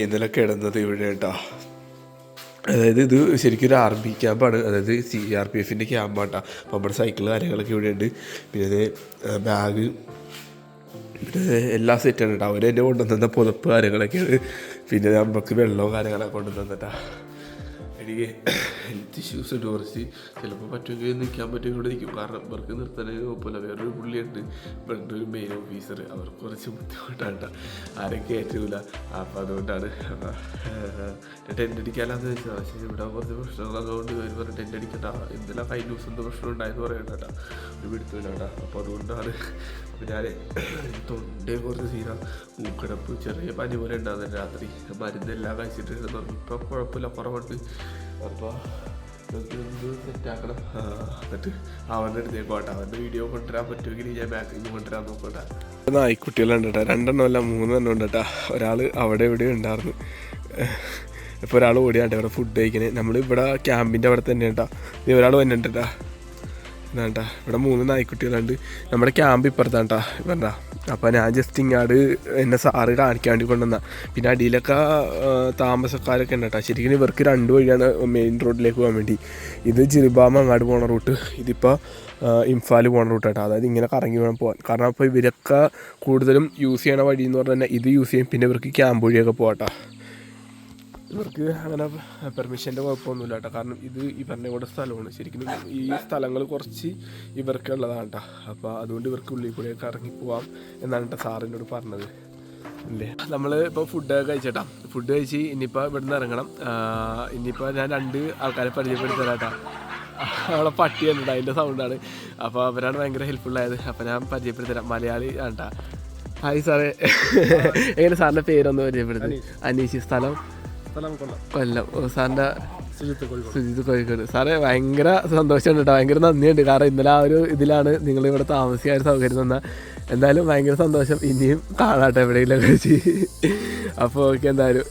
ഇന്നലെ കിടന്നത് ഇവിടെ കേട്ടോ അതായത് ഇത് ശരിക്കും ഒരു ആർ ബി ക്യാമ്പാണ്. അതായത് സി ആർ പി എഫിന്റെ ക്യാമ്പാട്ടാ. അപ്പോൾ നമ്മുടെ സൈക്കിൾ കാര്യങ്ങളൊക്കെ ഇവിടെ ഉണ്ട്. പിന്നെ ബാഗ് പിന്നെ എല്ലാ സെറ്റാണ് കേട്ടോ അവർ എന്നെ കൊണ്ടുവന്ന പുതപ്പ് കാര്യങ്ങളൊക്കെയാണ്. പിന്നെ നമുക്ക് വെള്ളവും കാര്യങ്ങളൊക്കെ കൊണ്ടുവന്നിട്ടാ. എനിക്ക് ഹെൽത്ത് ഇഷ്യൂസ് ഉണ്ട് കുറച്ച്. ചിലപ്പോൾ പറ്റുമെങ്കിൽ നിൽക്കാൻ പറ്റുമെങ്കിൽ ഇവിടെ നിൽക്കും. കാരണം ഇവർക്ക് നിർത്താനേ കുഴപ്പമില്ല. വേറൊരു പുള്ളിയുണ്ട്. ഇവരുടെ ഒരു മെയിൻ ഓഫീസർ അവർക്ക് കുറച്ച് ബുദ്ധിമുട്ടാണ് കേട്ടോ ആരും കയറ്റൂല. അപ്പം അതുകൊണ്ടാണ്. ടെന്റ് അടിക്കാനാന്ന് വെച്ചാൽ പക്ഷേ ഇവിടെ കുറച്ച് പ്രശ്നങ്ങളുള്ളതുകൊണ്ട് ഇവർ പറഞ്ഞ് ടെന്റ് അടിക്കണ്ട. എന്തെല്ലാം കഴിഞ്ഞ ദിവസം എന്തോ പ്രശ്നം ഉണ്ടായെന്ന് പറയണ്ട കേട്ടോ ഒരു കേട്ടോ അപ്പോൾ അതുകൊണ്ടാണ് ഞാൻ തൊണ്ടേ കുറച്ച് സീന മൂക്കടപ്പ് ചെറിയ പനി പോലെ ഉണ്ടാകുന്നത് രാത്രി. മരുന്നെല്ലാം കഴിച്ചിട്ട് ഇപ്പം കുഴപ്പമില്ല. കുറവുണ്ട്. അപ്പോൾ സെറ്റാക്കണം എന്നിട്ട് അവന്റെ അടുത്തേക്ക് പോട്ടെ. അവന്റെ വീഡിയോ കൊണ്ടുവരാൻ പറ്റുമെങ്കിൽ ഞാൻ ബാക്കിൽ കൊണ്ടുവരാൻ നോക്കട്ടെ. നായ്ക്കുട്ടികളുണ്ട് കേട്ടോ രണ്ടെണ്ണം അല്ല മൂന്നെണ്ണം ഉണ്ട് കേട്ടോ. ഒരാൾ അവിടെ ഇവിടെ ഉണ്ടായിരുന്നു. ഇപ്പോൾ ഒരാൾ ഓടിയാട്ടെ ഇവിടെ ഫുഡ് കഴിക്കണേ. നമ്മൾ ഇവിടെ ക്യാമ്പിന്റെ അവിടെ തന്നെ കേട്ടോ. നീ ഒരാൾ വന്നിട്ടുണ്ട് കേട്ടാ. ഇതാണ്ടാ ഇവിടെ മൂന്ന് നായ്ക്കുട്ടികളുണ്ട്. നമ്മുടെ ക്യാമ്പ് ഇപ്പുറത്താണ് കേട്ടോ. ഇവരുടെ അപ്പോൾ ഞാൻ ജസ്റ്റ് ഇങ്ങാട് എന്നെ സാറ് കാണിക്കാൻ വേണ്ടി കൊണ്ടുവന്ന. പിന്നെ അടിയിലൊക്കെ താമസക്കാരൊക്കെ ഉണ്ട് കേട്ടോ. ശരിക്കും ഇവർക്ക് രണ്ട് വഴിയാണ് മെയിൻ റോഡിലേക്ക് പോകാൻ വേണ്ടി. ഇത് ചിറുബാമ അങ്ങാട് പോണ റൂട്ട് ഇതിപ്പോൾ ഇംഫാൽ പോണ റൂട്ട് കേട്ടോ അതായത് ഇങ്ങനെ കറങ്ങി വേണം പോകാൻ കാരണം അപ്പോൾ ഇവരൊക്കെ കൂടുതലും യൂസ് ചെയ്യണ വഴി എന്ന് പറഞ്ഞാൽ ഇത് യൂസ് ചെയ്യും. പിന്നെ ഇവർക്ക് ക്യാമ്പ് വഴിയൊക്കെ പോകട്ടോ ഇവർക്ക് അങ്ങനെ പെർമിഷന്റെ കുഴപ്പമൊന്നുമില്ല കേട്ടോ. കാരണം ഇത് ഇവരുടെ കൂടെ സ്ഥലമാണ്. ശരിക്കും ഈ സ്ഥലങ്ങൾ കുറച്ച് ഇവർക്കുള്ളതാണ് കേട്ടോ. അപ്പോൾ അതുകൊണ്ട് ഇവർക്ക് ഉള്ളിൽ കൂടെയൊക്കെ ഇറങ്ങിപ്പോവാം എന്നാണ് കേട്ടോ സാറിനോട് പറഞ്ഞത്. അല്ലേ? നമ്മൾ ഇപ്പോൾ ഫുഡ് കഴിച്ചേട്ടാ. ഫുഡ് കഴിച്ച് ഇനിയിപ്പോൾ ഇവിടെ നിന്ന് ഇറങ്ങണം ഇനിയിപ്പോൾ ഞാൻ രണ്ട് ആൾക്കാരെ പരിചയപ്പെടുത്തരാം കേട്ടോ. അവളെ പട്ടി കണ്ടിട്ട് അതിന്റെ സൗണ്ടാണ് അപ്പോൾ അവരാണ് ഭയങ്കര ഹെൽപ്ഫുള്ളായത് അപ്പോൾ ഞാൻ പരിചയപ്പെടുത്തരാം. മലയാളി ആണ്ടാ ഹായ് സാറേ എങ്ങനെ സാറിന്റെ പേരൊന്ന് പരിചയപ്പെടുത്തി. അനീഷ് സ്ഥലം. കൊല്ലം. സാറിന്റെ സുജിത്ത് കോഴിക്കോട്. സാറേ ഭയങ്കര സന്തോഷമുണ്ട് കേട്ടോ. ഭയങ്കര നന്ദിയുണ്ട്. കാരണം ഇന്നലെ ആ ഒരു ഇതിലാണ് നിങ്ങൾ ഇവിടെ താമസിക്കാൻ ഒരു സൗകര്യം തന്ന. എന്തായാലും ഭയങ്കര സന്തോഷം. ഇനിയും കാണാട്ടെ എവിടെയെങ്കിലും വെച്ച്. അപ്പോൾ ഓക്കെ എന്തായാലും.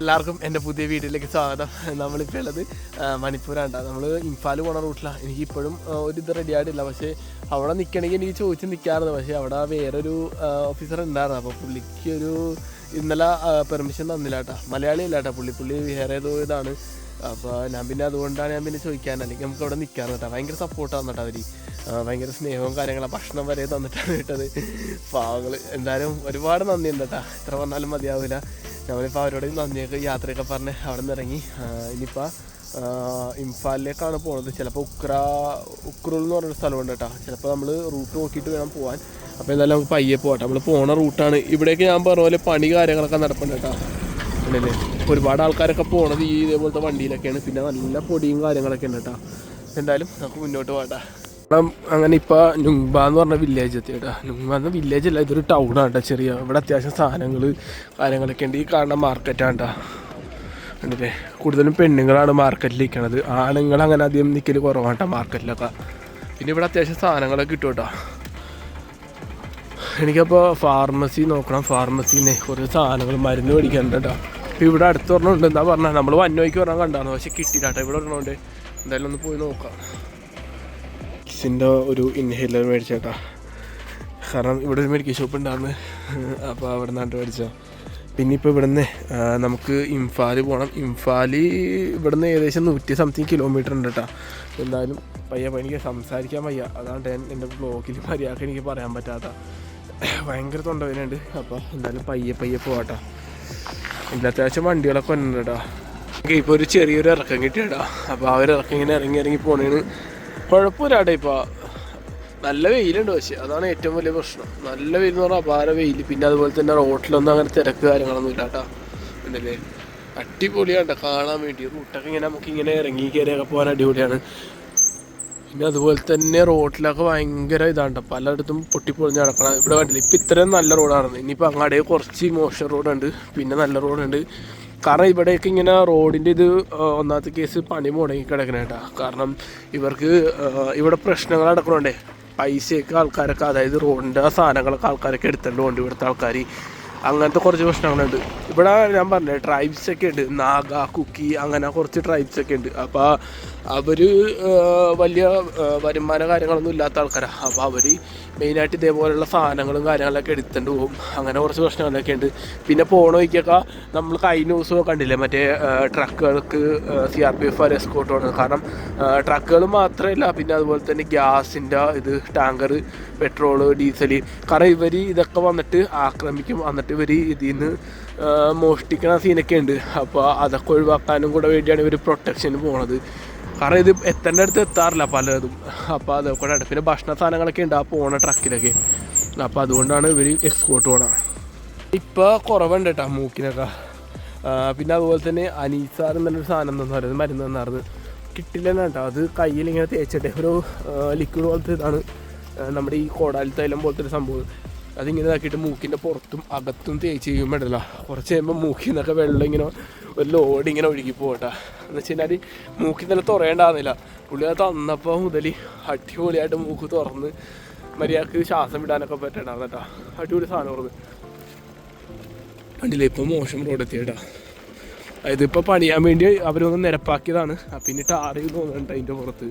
എല്ലാവർക്കും എന്റെ പുതിയ വീട്ടിലേക്ക് സ്വാഗതം. നമ്മളിപ്പോൾ ഉള്ളത് ആ, മണിപ്പൂരാണ് കേട്ടോ. നമ്മൾ ഇംഫാൽ പോണ റൂട്ടിലാണ് എനിക്കിപ്പോഴും ഒരു ഇത് റെഡി ആയിട്ടില്ല. പക്ഷേ അവിടെ നിൽക്കണമെങ്കിൽ എനിക്ക് ചോദിച്ച് നിൽക്കാറുണ്ട് പക്ഷേ അവിടെ വേറൊരു ഓഫീസർ ഉണ്ടായിരുന്നു. അപ്പോൾ പുള്ളിക്ക് ഒരു ഇന്നലെ പെർമിഷൻ തന്നില്ല കേട്ടോ മലയാളി അല്ല കേട്ടോ പുള്ളി. പുള്ളി വേറെ ഏതോ ഇതാണ്. അപ്പോൾ ഞാൻ പിന്നെ അതുകൊണ്ടാണ് ഞാൻ പിന്നെ ചോദിക്കാൻ അല്ലെങ്കിൽ നമുക്ക് അവിടെ നിൽക്കാൻ കേട്ടോ. ഭയങ്കര സപ്പോർട്ടാണ് കേട്ടോ അവർ ഭയങ്കര സ്നേഹവും കാര്യങ്ങളും. ഭക്ഷണം വരെ തന്നിട്ടാണ് കേട്ടത്. പാവങ്ങൾ എന്തായാലും ഒരുപാട് നന്ദിയുണ്ട് കേട്ടോ എത്ര പറഞ്ഞാലും മതിയാവില്ല നമ്മളിപ്പോൾ അവരോട് നന്ദിയൊക്കെ യാത്രയൊക്കെ പറഞ്ഞ് അവിടെ നിന്ന് ഇറങ്ങി. ഇനിയിപ്പോൾ ഇംഫാലിലേക്കാണ് പോകുന്നത് ചിലപ്പോൾ ഉക്ര ഉക്രുൾ എന്ന് പറഞ്ഞൊരു സ്ഥലമുണ്ട് കേട്ടോ. ചിലപ്പോൾ നമ്മൾ റൂട്ട് നോക്കിയിട്ട് വേണം പോകാൻ അപ്പോൾ എന്തായാലും നമുക്ക് പയ്യെ പോകട്ടെ നമ്മൾ പോണ റൂട്ടാണ് ഇവിടേക്ക് ഞാൻ പറഞ്ഞ പോലെ പണി കാര്യങ്ങളൊക്കെ നടപ്പുണ്ട് കേട്ടോ. അല്ലേ ഒരുപാട് ആൾക്കാരൊക്കെ പോണത് ഈ ഇതേപോലത്തെ വണ്ടിയിലൊക്കെയാണ്. പിന്നെ നല്ല പൊടിയും കാര്യങ്ങളൊക്കെ ഉണ്ട് കേട്ടോ. എന്തായാലും നമുക്ക് മുന്നോട്ട് പോകട്ടെ അങ്ങനെ ഇപ്പോൾ നുങ്ബ എന്ന് പറഞ്ഞ വില്ലേജ് എത്തി കേട്ടോ. നുങ്ബ എന്ന വില്ലേജ് അല്ല ഇതൊരു ടൗണാണ് കേട്ടോ ചെറിയ. ഇവിടെ അത്യാവശ്യം സാധനങ്ങൾ കാര്യങ്ങളൊക്കെ ഉണ്ട്. ഈ കാണുന്ന മാർക്കറ്റാണ് കേട്ടോ. കണ്ടില്ലേ കൂടുതലും പെണ്ണുങ്ങളാണ് മാർക്കറ്റിൽ നിൽക്കണത് ആണുങ്ങൾ അങ്ങനെ അധികം നിൽക്കൽ കുറവാണ് കേട്ടോ മാർക്കറ്റിലൊക്കെ പിന്നെ ഇവിടെ അത്യാവശ്യം സാധനങ്ങളൊക്കെ കിട്ടും കേട്ടോ. എനിക്കപ്പോൾ ഫാർമസി നോക്കണം. ഫാർമസിന്ന് കുറച്ച് സാധനങ്ങൾ മരുന്ന് മേടിക്കാനുണ്ട് കേട്ടോ. അപ്പോൾ ഇവിടെ അടുത്ത് പറഞ്ഞുണ്ട് എന്താ പറഞ്ഞാൽ നമ്മൾ വന്നോയ്ക്ക് പറഞ്ഞാൽ കണ്ടാണ് പക്ഷേ കിട്ടിയില്ല കേട്ടോ. ഇവിടെ പറഞ്ഞുകൊണ്ട് എന്തായാലും ഒന്ന് പോയി നോക്കാം. കിസിന്റെ ഒരു ഇൻഹേലർ മേടിച്ചേട്ടാ കാരണം ഇവിടെ ഒരു മെഡിക്കൽ ഷോപ്പ് ഉണ്ടായിരുന്നു അപ്പോൾ അവിടെ നിന്നാണ് മേടിച്ചോ പിന്നെ ഇപ്പോൾ ഇവിടുന്ന് നമുക്ക് ഇംഫാൽ പോകണം ഇംഫാൽ ഇവിടുന്ന് ഏകദേശം നൂറ്റി സംതിങ് കിലോമീറ്റർ ഉണ്ട് കേട്ടോ. എന്തായാലും പയ്യ എനിക്ക് സംസാരിക്കാൻ വയ്യ. അതാണ് എന്റെ ബ്ലോഗിൽ മര്യാദയ്ക്ക് എനിക്ക് പറയാൻ പറ്റാത്ത ഭയങ്കര തൊണ്ടവേനുണ്ട് അപ്പോൾ എന്തായാലും പയ്യെ പയ്യെ പോവാട്ടോ. ഇതിൽ അത്യാവശ്യം വണ്ടികളൊക്കെ കേട്ടോ എനിക്ക് ഇപ്പോൾ ഒരു ചെറിയൊരു ഇറക്കം കിട്ടിയടാ. അപ്പോൾ ആ ഒരു ഇറക്കം ഇങ്ങനെ ഇറങ്ങി ഇറങ്ങി പോണേന് കുഴപ്പമില്ലാട്ടെ ഇപ്പൊ. ഇപ്പോൾ നല്ല വെയിലുണ്ട് പക്ഷേ അതാണ് ഏറ്റവും വലിയ പ്രശ്നം. നല്ല വെയിൽ എന്ന് പറഞ്ഞാൽ അപാര വെയിൽ പിന്നെ അതുപോലെ തന്നെ റോട്ടിലൊന്നും അങ്ങനെ തിരക്ക് കാര്യങ്ങളൊന്നും ഇല്ലാട്ടാ. ഉണ്ടല്ലേ? അടിപൊളിയാണ് കാണാൻ വേണ്ടി. റൂട്ടൊക്കെ ഇങ്ങനെ നമുക്ക് ഇങ്ങനെ ഇറങ്ങി കയറിയൊക്കെ പോകാൻ അടിപൊളിയാണ്. പിന്നെ അതുപോലെ തന്നെ റോഡിലൊക്കെ ഭയങ്കര ഇതാണ് പലയിടത്തും പൊട്ടിപ്പൊളിഞ്ഞ് നടക്കണം ഇവിടെ കണ്ടില്ല? ഇപ്പം ഇത്രയും നല്ല റോഡാണ്. ഇനിയിപ്പോൾ അങ്ങാടെ കുറച്ച് മോശം റോഡുണ്ട്. പിന്നെ നല്ല റോഡുണ്ട്. കാരണം ഇവിടെയൊക്കെ ഇങ്ങനെ റോഡിന്റെ ഇത് ഒന്നാമത്തെ കേസ് പണി മുടങ്ങി കിടക്കണേട്ടാ കാരണം ഇവർക്ക് ഇവിടെ പ്രശ്നങ്ങൾ നടക്കണോണ്ടേ. പൈസയൊക്കെ ആൾക്കാരൊക്കെ അതായത് റോഡിന്റെ സാധനങ്ങളൊക്കെ ആൾക്കാരൊക്കെ എടുത്തുകൊണ്ട് കൊണ്ട് ഇവിടുത്തെ ആൾക്കാർ അങ്ങനത്തെ കുറച്ച് പ്രശ്നങ്ങളുണ്ട്. ഇവിടെ ഞാൻ പറഞ്ഞത് ട്രൈബ്സ് ഒക്കെ ഉണ്ട്. നാഗ കുക്കി അങ്ങനെ കുറച്ച് ട്രൈബ്സ് ഒക്കെ ഉണ്ട്. അപ്പോൾ അവർ വലിയ വരുമാന കാര്യങ്ങളൊന്നും ഇല്ലാത്ത ആൾക്കാരാണ് അപ്പോൾ അവർ മെയിനായിട്ട് ഇതേപോലെയുള്ള സാധനങ്ങളും കാര്യങ്ങളൊക്കെ എടുത്തുകൊണ്ട് പോകും. അങ്ങനെ കുറച്ച് പ്രശ്നങ്ങളൊക്കെ ഉണ്ട്. പിന്നെ പോണ വഴിക്കൊക്കെ നമ്മൾ കഴിഞ്ഞ ദിവസമൊക്കെ കണ്ടില്ലേ? മറ്റേ ട്രക്കുകൾക്ക് C R P F R escort ആണ് കാരണം ട്രക്കുകൾ മാത്രമല്ല പിന്നെ അതുപോലെ തന്നെ ഗ്യാസിന്റെ ഇത് ടാങ്കർ പെട്രോൾ ഡീസൽ കാരണം ഇവർ ഇതൊക്കെ വന്നിട്ട് ആക്രമിക്കും. എന്നിട്ട് ഇവർ ഇതിൽ നിന്ന് മോഷ്ടിക്കണ സീനൊക്കെ ഉണ്ട്. അപ്പോൾ അതൊക്കെ ഒഴിവാക്കാനും കൂടെ വേണ്ടിയാണ് ഇവർ പ്രൊട്ടക്ഷന് പോണത്. കാരണം ഇത് എത്തേണ്ട അടുത്ത് എത്താറില്ല പലതും. അപ്പോൾ അതൊക്കെ അടുത്ത് പിന്നെ ഭക്ഷണ സാധനങ്ങളൊക്കെ ഉണ്ട് ആ പോണ ട്രക്കിലൊക്കെ അപ്പോൾ അതുകൊണ്ടാണ് ഇവർ എക്സ്പോർട്ട് പോണത് ഇപ്പോൾ കുറവുണ്ട് കേട്ടോ മൂക്കിനൊക്കെ. പിന്നെ അതുപോലെ തന്നെ അനീസാർ എന്നൊരു സാധനം എന്ന് മരുന്ന് തന്നായിരുന്നു കിട്ടില്ല കേട്ടോ. അത് കയ്യിൽ ഇങ്ങനെ തേച്ചിട്ട്. ഒരു ലിക്വിഡ് പോലത്തെ ഇതാണ് നമ്മുടെ ഈ കോടാലി തൈലം പോലത്തെ ഒരു സംഭവം. അതിങ്ങനെ ഇതാക്കിയിട്ട് മൂക്കിന്റെ പുറത്തും അകത്തും തേച്ച് ചെയ്യുമ്പോഴല്ല കുറച്ച് കഴിയുമ്പോൾ മൂക്കിൽ നിന്നൊക്കെ വെള്ളം ഇങ്ങനെ ഒരു ലോഡ് ഇങ്ങനെ ഒഴുകി പോകട്ടെ എന്ന് വെച്ച് കഴിഞ്ഞാൽ മൂക്കിൽ തന്നെ തുറയേണ്ടാകുന്നില്ല പുള്ളി അത് തന്നപ്പോൾ മുതൽ അടിപൊളിയായിട്ട് മൂക്ക് തുറന്ന് മര്യാദയ്ക്ക് ശ്വാസം വിടാനൊക്കെ പറ്റണ്ടായിരുന്നു കേട്ടോ അടിപൊളി സാധനം തുറന്ന് കണ്ടില്ലേ ഇപ്പം മോശം റോഡ് എത്തിയേട്ടാ. അതായത് ഇപ്പോൾ പണിയാൻ വേണ്ടി അവരൊന്ന് നിരപ്പാക്കിയതാണ്. പിന്നെ ചെയ്ത് തോന്നുന്നുണ്ട് അതിന്റെ പുറത്ത്.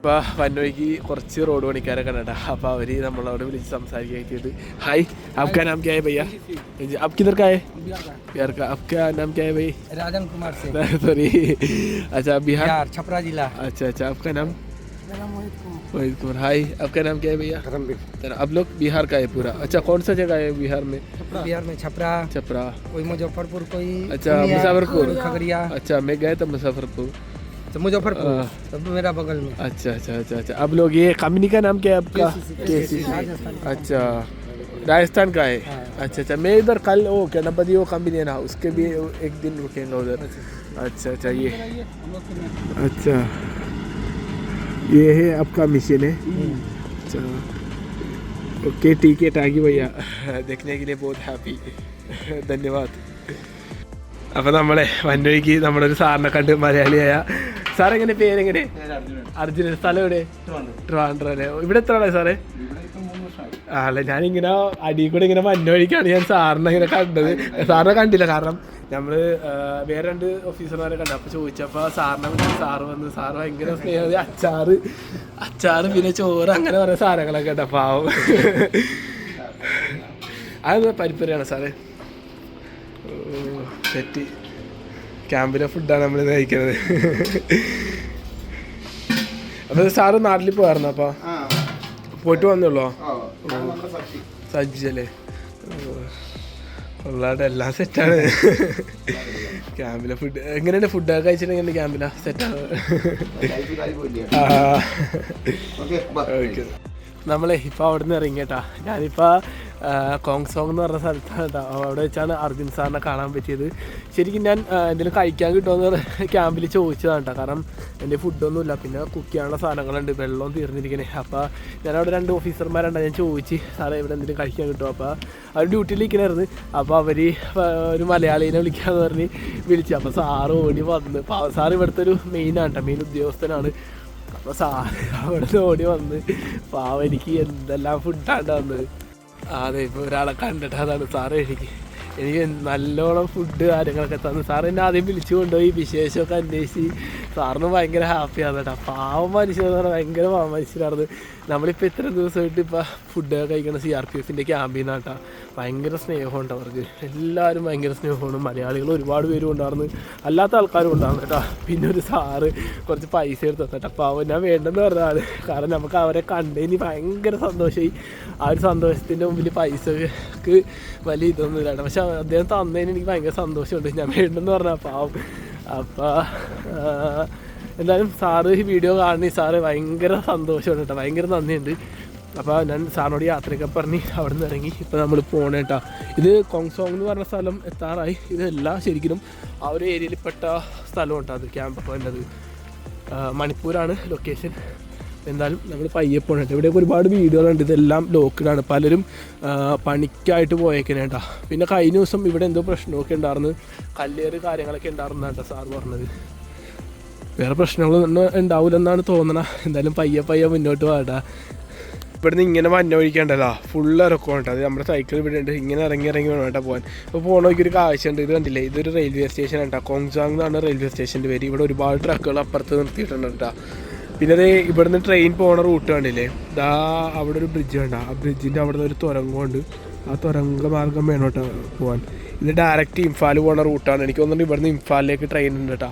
ഇപ്പോൾ വന്നോയ്ക്ക് കുറച്ച് റോഡ് പണിക്കാരൊക്കെ ഉണ്ട് അപ്പോൾ അവർ നമ്മളവിടെ വിളിച്ച് സംസാരിക്കുകയും ചെയ്ത് ഹായ് आपका नाम क्या है भैया जी, आप किधर का है बिहार का आपका नाम क्या है भाई राजन कुमार से सॉरी अच्छा बिहार बिहार छपरा जिला अच्छा अच्छा आपका नाम मोहित कुमार हाय आपका नाम क्या है भैया तर आप लोग बिहार का है पूरा अच्छा कौन सा जगह है बिहार में बिहार में छपरा छपरा कोई मुजफ्फरपुर कोई अच्छा पूर्णिया, मुजफ्फरपुर कोई खगड़िया अच्छा मैं गया था मुजफ्फरपुर तो मुजफ्फरपुर हाँ। सब मेरा बगल में। अच्छा अच्छा अच्छा अच्छा। अब लोग ये कंपनी का नाम क्या है आपका? केसीसी अच्छा राजस्थान का है? अच्छा अच्छा मैं इधर कल वो गणपति वो कंपनी है ना उसके भी एक दिन रुकेंगे उधर। अच्छा अच्छा। ये। अच्छा ये है आपका मिशन है। अच्छा। ओके ठीक है यू भैया। देखने के लिए बहुत हैप्पी धन्यवाद। അപ്പോൾ നമ്മളെ വന്നോയ്ക്ക് നമ്മുടെ ഒരു സാറിനെ കണ്ട് മലയാളിയായ സാർ എങ്ങനെ പേരെങ്ങനെ? അർജുന സ്ഥലം എവിടെ? ട്രിവാൻഡ്രം ഇവിടെ എത്ര ആളെ സാറേ? ആ അല്ല ഞാനിങ്ങനെ അടി കൂടെ ഇങ്ങനെ വന്നോഴിക്കാണ് ഞാൻ സാറിനെ ഇങ്ങനെ കണ്ടത്. സാറിനെ കണ്ടില്ല കാരണം നമ്മൾ വേറെ രണ്ട് ഓഫീസർമാരെ കണ്ടു. അപ്പോൾ ചോദിച്ചപ്പോൾ സാറിനെ വിളിച്ച് സാറ് വന്ന് സാറ് ഭയങ്കര സ്നേഹം. അച്ചാറ് അച്ചാറ് പിന്നെ ചോറ് അങ്ങനെ കുറേ സാധനങ്ങളൊക്കെ ഉണ്ട്. പാവം. അത് പരിപ്പരയാണ് സാറേ. തെറ്റി. ക്യാമ്പിലെ ഫുഡാണ് നമ്മൾ കഴിക്കുന്നത് അപ്പോൾ സാറ് നാട്ടിൽ പോയായിരുന്നു അപ്പോൾ പോയിട്ട് വന്നുള്ളോ സജ്ജല്ലേ. കൊള്ളാട്ടെ എല്ലാം സെറ്റാണ് ക്യാമ്പിലെ ഫുഡ് എങ്ങനെയാണ് ഫുഡൊക്കെ കഴിച്ചിട്ടുണ്ടെങ്കിൽ ക്യാമ്പില? സെറ്റാണ് ഓക്കെ നമ്മളെ ഇപ്പോൾ അവിടെ നിന്ന് ഇറങ്ങിയേട്ടാ ഞാനിപ്പോൾ കോങ്സോങ് എന്ന് പറഞ്ഞ സ്ഥലത്താണ് കേട്ടോ അവിടെ വെച്ചാണ് അർജുൻ സാറിനെ കാണാൻ പറ്റിയത്. ശരിക്കും ഞാൻ എന്തെങ്കിലും കഴിക്കാൻ കിട്ടുമെന്ന് ക്യാമ്പിൽ ചോദിച്ചതാണ് കേട്ടോ കാരണം എന്റെ ഫുഡൊന്നുമില്ല പിന്നെ കുക്ക് ചെയ്യാനുള്ള സാധനങ്ങളുണ്ട്. വെള്ളം തീർന്നിരിക്കണേ. അപ്പോൾ ഞാനവിടെ രണ്ട് ഓഫീസർമാരുണ്ട് ഞാൻ ചോദിച്ച് സാറേ ഇവിടെ എന്തെങ്കിലും കഴിക്കാൻ കിട്ടുമോ? അപ്പോൾ അവർ ഡ്യൂട്ടിയിൽ ഇരിക്കണായിരുന്നു അപ്പോൾ അവർ ഒരു മലയാളീനെ വിളിക്കാമെന്ന് പറഞ്ഞ് വിളിച്ചു. അപ്പോൾ സാറ് ഓടി വന്ന്. അപ്പോൾ സാർ ഇവിടുത്തെ ഒരു മെയിനാണ് കേട്ടോ മെയിൻ ഉദ്യോഗസ്ഥനാണ്. അപ്പോൾ സാറ് അവിടെ ഓടി വന്ന്. അപ്പോൾ എനിക്ക് എന്തെല്ലാം ഫുഡാണ് വന്നത് അതെ ഇപ്പോൾ ഒരാളെ കണ്ടിട്ട് അതാണ് സാറ് എനിക്ക്. എനിക്ക് നല്ലോണം ഫുഡ് കാര്യങ്ങളൊക്കെ തന്നു. സാർ ആദ്യം വിളിച്ചു കൊണ്ടുപോയി. വിശേഷമൊക്കെ അന്വേഷിച്ച്. സാറിന് ഭയങ്കര ഹാപ്പിയാണ് കേട്ടോ. പാവം മനുഷ്യരെന്ന് പറഞ്ഞാൽ ഭയങ്കര പാവം മനുഷ്യരായിരുന്നു നമ്മളിപ്പോൾ ഇത്ര ദിവസമായിട്ട് ഇപ്പോൾ ഫുഡ് കഴിക്കുന്ന സി ആർ പി എഫിന്റെ ക്യാമ്പിൽ നിന്നാണ് കേട്ടോ. ഭയങ്കര സ്നേഹമുണ്ട് അവർക്ക്. എല്ലാവരും ഭയങ്കര സ്നേഹമാണ്. മലയാളികൾ ഒരുപാട് പേരും ഉണ്ടായിരുന്നു അല്ലാത്ത ആൾക്കാരും ഉണ്ടായിരുന്നു കേട്ടോ. പിന്നെ ഒരു സാറ് കുറച്ച് പൈസ എടുത്ത് തന്നിട്ട് അപ്പോൾ അവൻ ഞാൻ വേണ്ടെന്ന് പറഞ്ഞതാണ്. കാരണം നമുക്ക് അവരെ കണ്ടതിന് ഭയങ്കര സന്തോഷമായി ആ ഒരു സന്തോഷത്തിന്റെ മുമ്പിൽ പൈസക്ക് വലിയ ഇതൊന്നും ഇല്ല പക്ഷെ അദ്ദേഹം തന്നതിന് എനിക്ക് ഭയങ്കര സന്തോഷമുണ്ട്. ഞാൻ വേണ്ടെന്ന് പറഞ്ഞാൽ പാവം. അപ്പോൾ എന്തായാലും സാറ് ഈ വീഡിയോ കാണുന്ന സാറ് ഭയങ്കര സന്തോഷമാണ് കേട്ടോ. ഭയങ്കര നന്ദിയുണ്ട്. അപ്പോൾ ഞാൻ സാറിനോട് യാത്രയൊക്കെ പറഞ്ഞ് അവിടെ നിന്ന് ഇറങ്ങി. ഇപ്പോൾ നമ്മൾ പോകണേ കേട്ടോ. ഇത് കോങ്സോങ് എന്ന് പറഞ്ഞ സ്ഥലം എത്താറായി. ഇതെല്ലാം ശരിക്കും ആ ഒരു ഏരിയയിൽപ്പെട്ട സ്ഥലം കേട്ടോ. അത് ക്യാമ്പ് ആ, മണിപ്പൂരാണ് ലൊക്കേഷൻ എന്തായാലും നമ്മൾ പയ്യെ പോകണുണ്ട് ഇവിടെയൊക്കെ ഒരുപാട് വീടുകളുണ്ട്. ഇതെല്ലാം ലോക്കഡാണ് പലരും പണിക്കായിട്ട് പോയേക്കണേട്ടാ പിന്നെ കഴിഞ്ഞ ദിവസം ഇവിടെ എന്തോ പ്രശ്നമൊക്കെ ഉണ്ടായിരുന്നു കല്ലേറ് കാര്യങ്ങളൊക്കെ ഉണ്ടായിരുന്നു കേട്ടോ സാർ പറഞ്ഞത്. വേറെ പ്രശ്നങ്ങളൊന്നും ഉണ്ടാവില്ലെന്നാണ് തോന്നണ. എന്തായാലും പയ്യെ പയ്യെ മുന്നോട്ട് പോകട്ടാ ഇവിടുന്ന് ഇങ്ങനെ മഞ്ഞ ഒഴിക്കണ്ടല്ലോ ഫുള്ള് ഇറക്കമുണ്ട് അത് നമ്മുടെ സൈക്കിൾ ഇവിടെ ഉണ്ട്. ഇങ്ങനെ ഇറങ്ങി ഇറങ്ങി വേണം കേട്ടോ പോകാൻ ഇപ്പോൾ പോകണ ഒരു കാഴ്ചയുണ്ട്. ഇത് കണ്ടില്ലേ? ഇതൊരു റെയിൽവേ സ്റ്റേഷൻ കേട്ടോ. കോങ്സാങ് എന്നാണ് റെയിൽവേ സ്റ്റേഷന്റെ പേര്. ഇവിടെ ഒരുപാട് ട്രക്കുകൾ അപ്പുറത്ത് നിർത്തിയിട്ടുണ്ട് കേട്ടോ. പിന്നെ അത് ഇവിടുന്ന് ട്രെയിൻ പോണ റൂട്ട് കണ്ടില്ലേ? ദാ അവിടെ ഒരു ബ്രിഡ്ജ് കണ്ട. ആ ബ്രിഡ്ജിന്റെ അവിടെ ഒരു തുരങ്കമുണ്ട്. ആ തുരങ്ക മാർഗം വേണം പോകാൻ ഇത് ഡയറക്റ്റ് ഇംഫാൽ പോണ റൂട്ടാണ് എനിക്ക് തോന്നുന്നു ഇവിടുന്ന് ഇംഫാലിലേക്ക് ട്രെയിൻ ഉണ്ട് കേട്ടോ.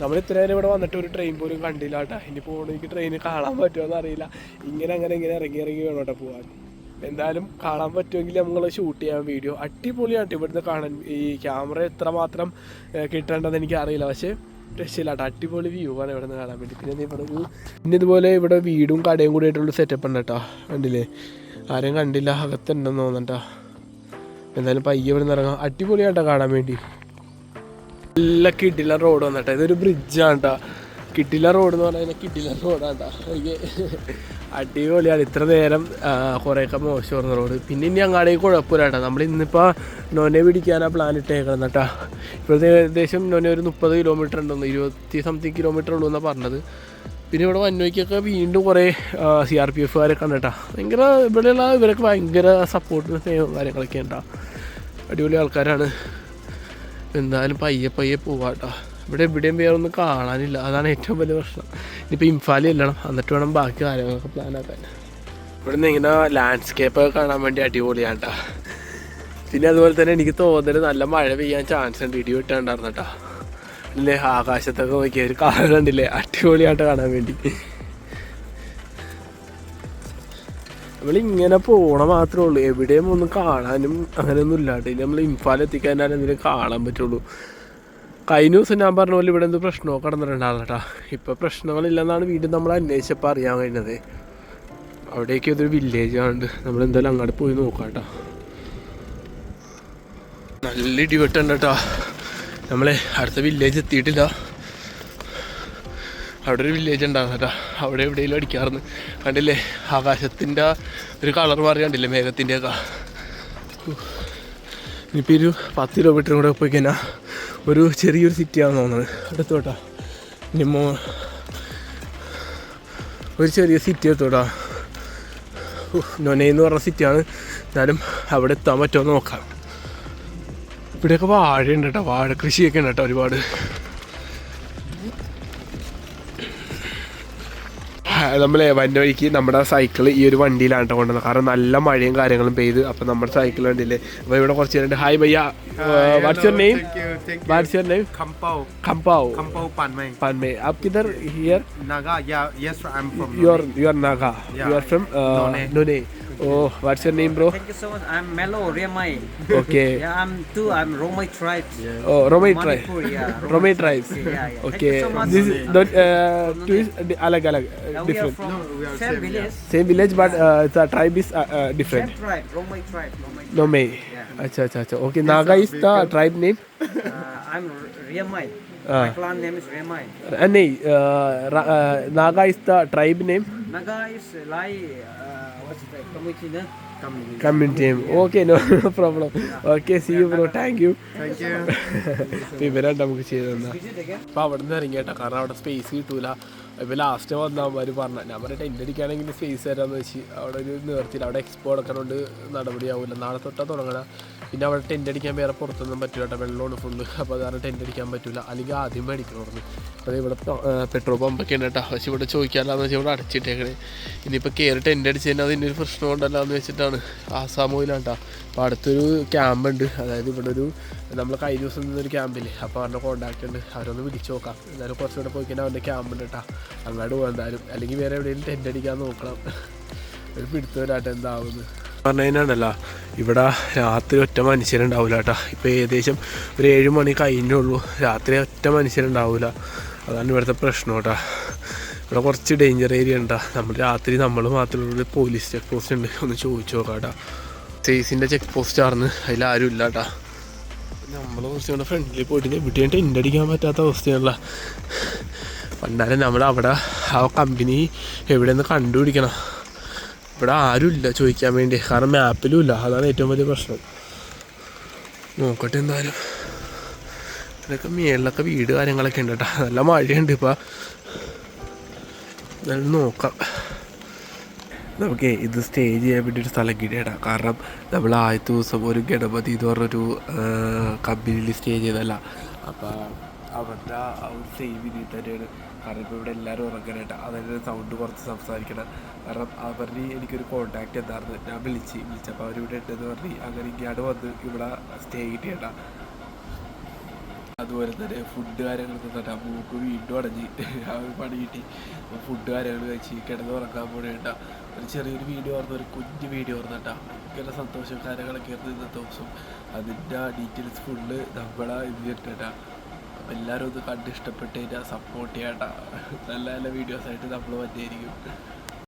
നമ്മൾ ഇത്ര നേരം ഇവിടെ വന്നിട്ട് ഒരു ട്രെയിൻ പോലും കണ്ടില്ല കേട്ടോ. ഇനി പോകണമെങ്കിൽ ട്രെയിൻ കാണാൻ പറ്റുമോ അറിയില്ല ഇങ്ങനെ അങ്ങനെ ഇങ്ങനെ ഇറങ്ങി ഇറങ്ങി വേണം കേട്ടോ പോകാൻ എന്തായാലും കാണാൻ പറ്റുമെങ്കിൽ നമ്മൾ ഷൂട്ട് ചെയ്യാൻ വീഡിയോ അടിപൊളിയായിട്ട് ഇവിടുന്ന് കാണാൻ. ഈ ക്യാമറ എത്ര മാത്രം കിട്ടേണ്ടതെന്ന് എനിക്ക് അറിയില്ല പക്ഷേ രക്ഷയില്ല കേട്ടോ അടിപൊളി വ്യൂ ആണ് ഇവിടെ നിന്ന് കാണാൻ വേണ്ടി. പിന്നെ ഇവിടെ ഒരു പിന്നെ ഇതുപോലെ ഇവിടെ വീടും കടയും കൂടി ആയിട്ടുള്ള സെറ്റപ്പ് ഉണ്ട് കേട്ടോ. കണ്ടില്ലേ? ആരെയും കണ്ടില്ല. അകത്തുണ്ടെന്ന് തോന്നട്ടോ എന്തായാലും പയ്യെ ഇവിടെ നിന്ന് ഇറങ്ങാം. അടിപൊളിയാട്ടോ കാണാൻ വേണ്ടി. നല്ല കിടില റോഡ് വന്നിട്ടോ. ഇതൊരു ബ്രിഡ്ജാണ് കേട്ടോ. കിടില റോഡ് എന്ന് പറഞ്ഞാൽ കിട്ടില്ല റോഡാണ് എനിക്ക് അടിപൊളിയാണ്. ഇത്ര നേരം കുറേയൊക്കെ മോശമായിരുന്നു റോഡ് പിന്നെ ഇനി അങ്ങാടേക്ക് കുഴപ്പമില്ല കേട്ടോ. നമ്മൾ ഇന്നിപ്പോൾ നൊനെ പിടിക്കാനാണ് പ്ലാൻ ഇട്ടേക്കണം കേട്ടോ. ഇപ്പോഴത്തെ ഏകദേശം നൊനെ ഒരു മുപ്പത് കിലോമീറ്റർ ഉണ്ടെന്ന് ഇരുപത്തി സംതിങ് കിലോമീറ്റർ ഉള്ളൂ എന്നാണ് പറഞ്ഞത്. പിന്നെ ഇവിടെ വന്നോയ്ക്കൊക്കെ വീണ്ടും കുറേ സി ആർ പി എഫുകാരൊക്കെ ഉണ്ട് കേട്ടോ. ഭയങ്കര ഇവിടെയുള്ള ഇവരൊക്കെ ഭയങ്കര സപ്പോർട്ടും സ്നേഹവും കാര്യങ്ങളൊക്കെ ഉണ്ടാ അടിപൊളി ആൾക്കാരാണ്. എന്തായാലും പയ്യെ പയ്യെ പോവാട്ടോ ഇവിടെ എവിടെയും വേറൊന്നും കാണാനില്ല. അതാണ് ഏറ്റവും വലിയ പ്രശ്നം. ഇനിയിപ്പോൾ ഇംഫാലി ചെല്ലണം. എന്നിട്ട് വേണം ബാക്കി കാര്യങ്ങളൊക്കെ പ്ലാൻ ആക്കാൻ. ഇവിടെ നിന്ന് ഇങ്ങനെ ലാൻഡ്സ്കേപ്പ് ഒക്കെ കാണാൻ വേണ്ടി അടിപൊളിയാണ് കേട്ടോ പിന്നെ അതുപോലെ തന്നെ എനിക്ക് തോന്നൽ നല്ല മഴ പെയ്യാൻ ചാൻസ് ഉണ്ട്. ഇടി വെട്ടാണ്ടായിരുന്നു കേട്ടോ അല്ലേ ആകാശത്തൊക്കെ നോക്കിയ ഒരു കാണുന്നുണ്ടല്ലേ അടിപൊളിയായിട്ട് കാണാൻ വേണ്ടി. നമ്മളിങ്ങനെ പോണ മാത്രമേ ഉള്ളൂ. എവിടെയും ഒന്നും കാണാനും അങ്ങനെയൊന്നും ഇല്ലാട്ടെ നമ്മൾ ഇംഫാൽ എത്തിക്കാനാലും എന്തെങ്കിലും കാണാൻ പറ്റുള്ളൂ. കഴിഞ്ഞ ദിവസം ഞാൻ പറഞ്ഞ പോലെ ഇവിടെ എന്ത് പ്രശ്നമോ കടന്നിട്ടുണ്ടാകും കേട്ടോ ഇപ്പോൾ പ്രശ്നങ്ങളില്ലെന്നാണ് വീണ്ടും നമ്മൾ അന്വേഷിച്ചപ്പോൾ അറിയാൻ കഴിഞ്ഞത്. അവിടേക്ക് ഇതൊരു വില്ലേജ് ആണ് നമ്മൾ എന്തായാലും അങ്ങോട്ട് പോയി നോക്കാം നല്ല ഇടിവെട്ടുണ്ട് കേട്ടോ അടുത്ത വില്ലേജ് എത്തിയിട്ടില്ല. അവിടെ ഒരു വില്ലേജ് ഉണ്ടാകും കേട്ടോ അവിടെ എവിടെയെങ്കിലും അടിക്കാറുണ്ട്. കണ്ടില്ലേ? ആകാശത്തിന്റെ ഒരു കളർ മാറി കണ്ടില്ലേ? മേഘത്തിന്റെയൊക്കെ. ഇനിയിപ്പോൾ ഒരു പത്ത് കിലോമീറ്റർ കൂടെ പോയി കഴിഞ്ഞാൽ ഒരു ചെറിയൊരു സിറ്റിയാണെന്ന് തോന്നുന്നത്. അടുത്തോട്ടാ. ഇനി മോ ഒരു ചെറിയ സിറ്റി എടുത്തോട്ടാ നൊനയെന്ന് പറഞ്ഞ സിറ്റിയാണ് എന്നാലും അവിടെ എത്താൻ പറ്റുമോ നോക്കാം. ഇവിടെയൊക്കെ വാഴയുണ്ട് കേട്ടോ. വാഴ കൃഷിയൊക്കെ ഉണ്ട് കേട്ടോ ഒരുപാട്. നമ്മൾ വന്ന വഴിക്ക് നമ്മുടെ സൈക്കിൾ ഈ ഒരു വണ്ടിയിലാണ് കേട്ടോ കൊണ്ടുവന്നത്. കാരണം നല്ല മഴയും കാര്യങ്ങളും പെയ്ത് അപ്പം നമ്മുടെ സൈക്കിൾ വണ്ടിയില്ലേ അപ്പോൾ ഇവിടെ കുറച്ച് നേരം hi ഭയ്യ. What's your name what's your name കമ്പാവ് കമ്പാവ് കമ്പാവ് പാൻമേ പാൻമേ ആപ് കിധർ here Naga yeah yes I am from you are Naga you are from നുനെ Oh, what's your name, bro? Thank you so much. I'm Melo Riamai. Okay. yeah, I'm too. I'm Romai tribes. Yeah. Oh, Romai tribe. Yeah. Romai tribes. Okay, yeah, yeah. Okay. So this is the uh, two is alag alag uh, different. no, we are same, same village. Yeah. Same village, but uh, the tribe is uh, uh, different. Same tribe, Romai tribe. Romai. Romai. Yeah. Acha, acha, acha. Okay, yes, Naga is the tribe name. uh, I'm Riamai. Uh, My clan name is Remai. Uh, uh, uh, Naga is the tribe name. Naga is Lai. Uh, coming time okay no problem okay see you bro thank you ഇവരാണ്ട് നമുക്ക് ചെയ്തു തന്നെ. അപ്പൊ അവിടെ നിന്ന് ഇറങ്ങിയാട്ടോ. കാരണം അവിടെ space കിട്ടൂല. ഇപ്പോൾ ലാസ്റ്റ് വന്നവന്മാർ പറഞ്ഞ ഞാൻ പറഞ്ഞ ടെന്റ് അടിക്കുകയാണെങ്കിൽ സ്പേസ് തരാമെന്ന് വെച്ച് അവിടെ ഒരു നിർത്തിയില്ല അവിടെ എക്സ്പോ അടക്കണോണ്ട് നടപടിയാവില്ല നാളെ തൊട്ടാ തുടങ്ങണം. പിന്നെ അവിടെ ടെന്റ് അടിക്കാൻ വേറെ പുറത്തൊന്നും പറ്റില്ല കേട്ടോ. വെള്ളമാണ് ഫുള്ള് അപ്പോൾ അതാണ് ടെന്റ് അടിക്കാൻ പറ്റില്ല അല്ലെങ്കിൽ ആദ്യം മേടിക്കണമെന്ന് അത് ഇവിടെ പെട്രോൾ പമ്പൊക്കെ ഉണ്ട് കേട്ടോ. പക്ഷേ ഇവിടെ ചോദിക്കാമല്ലാന്ന് വെച്ചാൽ ഇവിടെ അടച്ചിട്ടേക്കണേ. ഇനിയിപ്പോൾ കയറി ടെന്റ് അടിച്ച് കഴിഞ്ഞാൽ അതിന്റെ ഒരു പ്രശ്നം ഉണ്ടല്ലോ എന്ന് വെച്ചിട്ടാണ് ആസാമോയിലാണ് കേട്ടോ. അപ്പോൾ അടുത്തൊരു ക്യാമ്പ് ഉണ്ട്. അതായത് ഇവിടെ ഒരു നമ്മൾ കഴിഞ്ഞ ദിവസം നിന്നൊരു ക്യാമ്പില്ലേ അപ്പോൾ അവരുടെ കോൺടാക്റ്റ് ഉണ്ട്. അവരൊന്ന് വിളിച്ച് നോക്കാം. എന്നാലും കുറച്ചുകൂടെ പോയി കഴിഞ്ഞാൽ അവന്റെ ക്യാമ്പ് ഉണ്ട് കേട്ടോ. അങ്ങോട്ട് എന്തായാലും അല്ലെങ്കിൽ വേറെ എവിടെയെങ്കിലും ടെന്റ് അടിക്കാൻ നോക്കണം. ഒരു പിടുത്തവരാട്ടെ എന്താവുന്നു. പറഞ്ഞു കഴിഞ്ഞാണ്ടല്ലോ ഇവിടെ രാത്രി ഒറ്റ മനുഷ്യരുണ്ടാവില്ല കേട്ടോ. ഇപ്പോൾ ഏകദേശം ഒരു ഏഴ് മണി കഴിഞ്ഞുള്ളൂ. രാത്രി ഒറ്റ മനുഷ്യരുണ്ടാവില്ല അതാണ് ഇവിടുത്തെ പ്രശ്നം കേട്ടോ. ഇവിടെ കുറച്ച് ഡേഞ്ചർ ഏരിയ ഉണ്ടാ നമ്മൾ രാത്രി നമ്മൾ മാത്രമുള്ള പോലീസ് ചെക്ക് പോസ്റ്റ് ഉണ്ട്. ഒന്ന് ചോദിച്ചു നോക്കാം കേട്ടോ. സേസിന്റെ ചെക്ക് പോസ്റ്റ് ആർന്ന് അതിലാരും ഇല്ല കേട്ടോ. നമ്മൾ കുറച്ചുകൂടെ ഫ്രണ്ടിൽ പോയിട്ട് എവിടെയും ടെന്റ് അടിക്കാൻ പറ്റാത്ത അവസ്ഥയാണല്ലോ. പണ്ടാലും നമ്മൾ അവിടെ ആ കമ്പനി എവിടെ നിന്ന് കണ്ടുപിടിക്കണം. ഇവിടെ ആരുമില്ല ചോദിക്കാൻ വേണ്ടി. കാരണം മാപ്പിലും ഇല്ല അതാണ് ഏറ്റവും വലിയ പ്രശ്നം. നോക്കട്ടെ എന്തായാലും. ഇതൊക്കെ മേളിലൊക്കെ വീട് കാര്യങ്ങളൊക്കെ ഉണ്ട് കേട്ടോ. നല്ല മഴയുണ്ട് ഇപ്പം. എന്തായാലും നോക്കാം. നമുക്ക് ഇത് സ്റ്റേ ചെയ്യാൻ വേണ്ടി ഒരു സ്ഥലം കിട്ടിയടാ. കാരണം നമ്മൾ ആദ്യത്തെ ദിവസം ഒരു ഗണപതി എന്ന് പറഞ്ഞൊരു കമ്പനിയിൽ സ്റ്റേ ചെയ്തല്ല അപ്പോൾ അവരുടെ ആ ഒരു സെയിം രീതി തന്നെയാണ്. കാരണം ഇപ്പോൾ ഇവിടെ എല്ലാവരും ഉറങ്ങാനായിട്ട് അതായത് സൗണ്ട് കുറച്ച് സംസാരിക്കണം. കാരണം അവരുടെ എനിക്കൊരു കോൺടാക്റ്റ് എന്തായിരുന്നു ഞാൻ വിളിച്ച് വിളിച്ചപ്പോൾ അവരിവിടെ ഉണ്ടെന്ന് പറഞ്ഞ് അങ്ങനെ ഇങ്ങോട്ട് വന്ന് ഇവിടെ സ്റ്റേ കിട്ടിയട്ടാ അതുപോലെ തന്നെ ഫുഡ് കാര്യങ്ങളൊക്കെ തന്നെ മൂക്ക് വീണ്ടും അടഞ്ഞ് ആ പണി കിട്ടി. ഫുഡ് കാര്യങ്ങൾ കഴിച്ച് കിടന്ന് ഉറങ്ങാൻ പോണേണ്ട ഒരു ചെറിയൊരു വീഡിയോ ഓർന്ന ഒരു കുഞ്ഞു വീഡിയോ ഓർന്നട്ടാ ഭയങ്കര സന്തോഷം കാര്യങ്ങളൊക്കെ ആയിരുന്നു ഇന്നത്തെ ദിവസം. അതിന്റെ ഡീറ്റെയിൽസ് ഫുള്ള് നമ്മളെ ഇത് ഇട്ടിട്ടാ അപ്പോൾ എല്ലാവരും ഇത് കണ്ട് ഇഷ്ടപ്പെട്ട് കഴിഞ്ഞാൽ സപ്പോർട്ട് ചെയ്യട്ടാ. നല്ല നല്ല വീഡിയോസായിട്ട് നമ്മൾ വന്നേരിക്കും